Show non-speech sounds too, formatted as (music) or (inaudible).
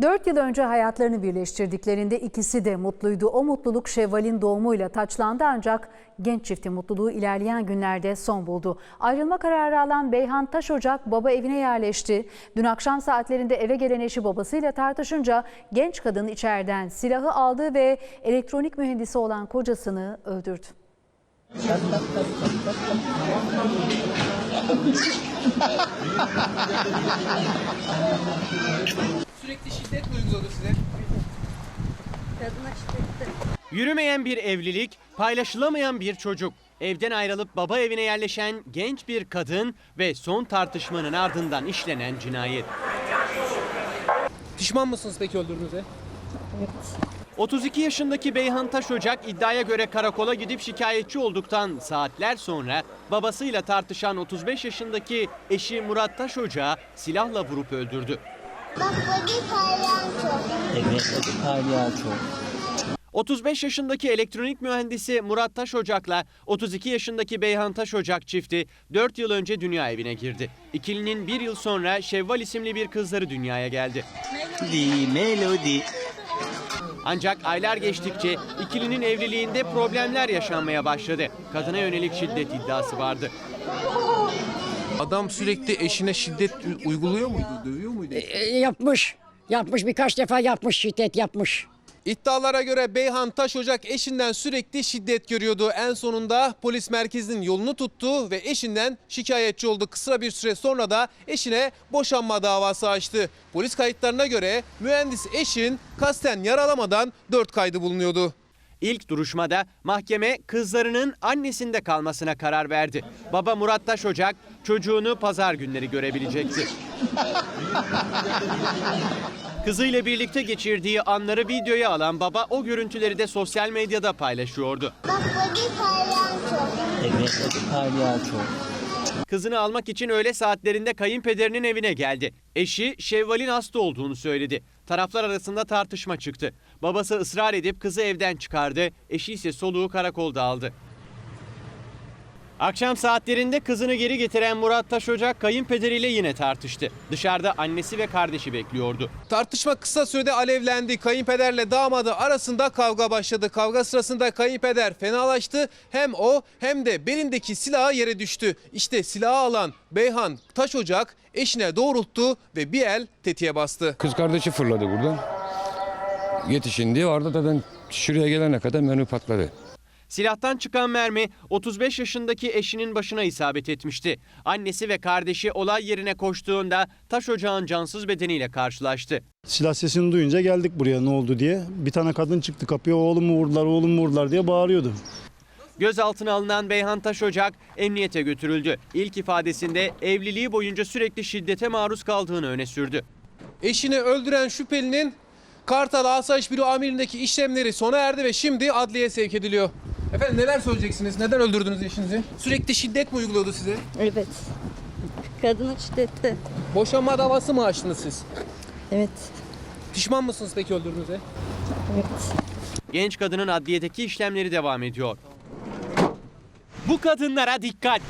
Dört yıl önce hayatlarını birleştirdiklerinde ikisi de mutluydu. O mutluluk Şevval'in doğumuyla taçlandı ancak genç çiftin mutluluğu ilerleyen günlerde son buldu. Ayrılma kararı alan Beyhan Taşocak baba evine yerleşti. Dün akşam saatlerinde eve gelen eşi babasıyla tartışınca genç kadın içeriden silahı aldı ve elektronik mühendisi olan kocasını öldürdü. (laughs) Sürekli şiddet mi uyguladı size? Yürümeyen bir evlilik, paylaşılamayan bir çocuk. Evden ayrılıp baba evine yerleşen genç bir kadın ve son tartışmanın ardından işlenen cinayet. Pişman mısınız peki öldürdüğünüze? 32 yaşındaki Beyhan Taşocak iddiaya göre karakola gidip şikayetçi olduktan saatler sonra babasıyla tartışan 35 yaşındaki eşi Murat Taşocak'ı silahla vurup öldürdü. Bagi palyaço. Palyaço. 35 yaşındaki elektronik mühendisi Murat Taşocak'la 32 yaşındaki Beyhan Taşocak çifti 4 yıl önce dünya evine girdi. İkilinin bir yıl sonra Şevval isimli bir kızları dünyaya geldi. Melody, melody. Ancak aylar geçtikçe ikilinin evliliğinde problemler yaşanmaya başladı. Kadına yönelik şiddet iddiası vardı. Adam sürekli eşine şiddet uyguluyor muydu, dövüyor muydu? E, yapmış. Yapmış birkaç defa yapmış şiddet yapmış. İddialara göre Beyhan Taşocak eşinden sürekli şiddet görüyordu. En sonunda polis merkezinin yolunu tuttu ve eşinden şikayetçi oldu. Kısa bir süre sonra da eşine boşanma davası açtı. Polis kayıtlarına göre mühendis eşin kasten yaralamadan 4 kaydı bulunuyordu. İlk duruşmada mahkeme kızlarının annesinde kalmasına karar verdi. Baba Murat Taşocak çocuğunu pazar günleri görebilecekti. (laughs) Kızıyla birlikte geçirdiği anları videoya alan baba o görüntüleri de sosyal medyada paylaşıyordu. Bak bagi palyaço. Evet, o palyaço. Kızını almak için öğle saatlerinde kayınpederinin evine geldi. Eşi Şevval'in hasta olduğunu söyledi. Taraflar arasında tartışma çıktı. Babası ısrar edip kızı evden çıkardı. Eşi ise soluğu karakolda aldı. Akşam saatlerinde kızını geri getiren Murat Taşocak kayınpederiyle yine tartıştı. Dışarıda annesi ve kardeşi bekliyordu. Tartışma kısa sürede alevlendi. Kayınpederle damadı arasında kavga başladı. Kavga sırasında kayınpeder fenalaştı. Hem o hem de belindeki silahı yere düştü. İşte silahı alan Beyhan Taşocak eşine doğrulttu ve bir el tetiğe bastı. Kız kardeşi fırladı buradan. Yetişin diye orada zaten şuraya gelene kadar menü patladı. Silahtan çıkan mermi 35 yaşındaki eşinin başına isabet etmişti. Annesi ve kardeşi olay yerine koştuğunda taş ocağın cansız bedeniyle karşılaştı. Silah sesini duyunca geldik buraya ne oldu diye. Bir tane kadın çıktı kapıya oğlumu vurdular, oğlumu vurdular diye bağırıyordu. Gözaltına alınan Beyhan Taşocak emniyete götürüldü. İlk ifadesinde evliliği boyunca sürekli şiddete maruz kaldığını öne sürdü. Eşini öldüren şüphelinin Kartal Asayiş Büro amirindeki işlemleri sona erdi ve şimdi adliyeye sevk ediliyor. Efendim neler söyleyeceksiniz? Neden öldürdünüz eşinizi? Sürekli şiddet mi uyguluyordu size? Evet. Kadına şiddette. Boşanma davası mı açtınız siz? Evet. Pişman mısınız peki öldürdüğünüze? Evet. Genç kadının adliyedeki işlemleri devam ediyor. Bu kadınlara dikkat!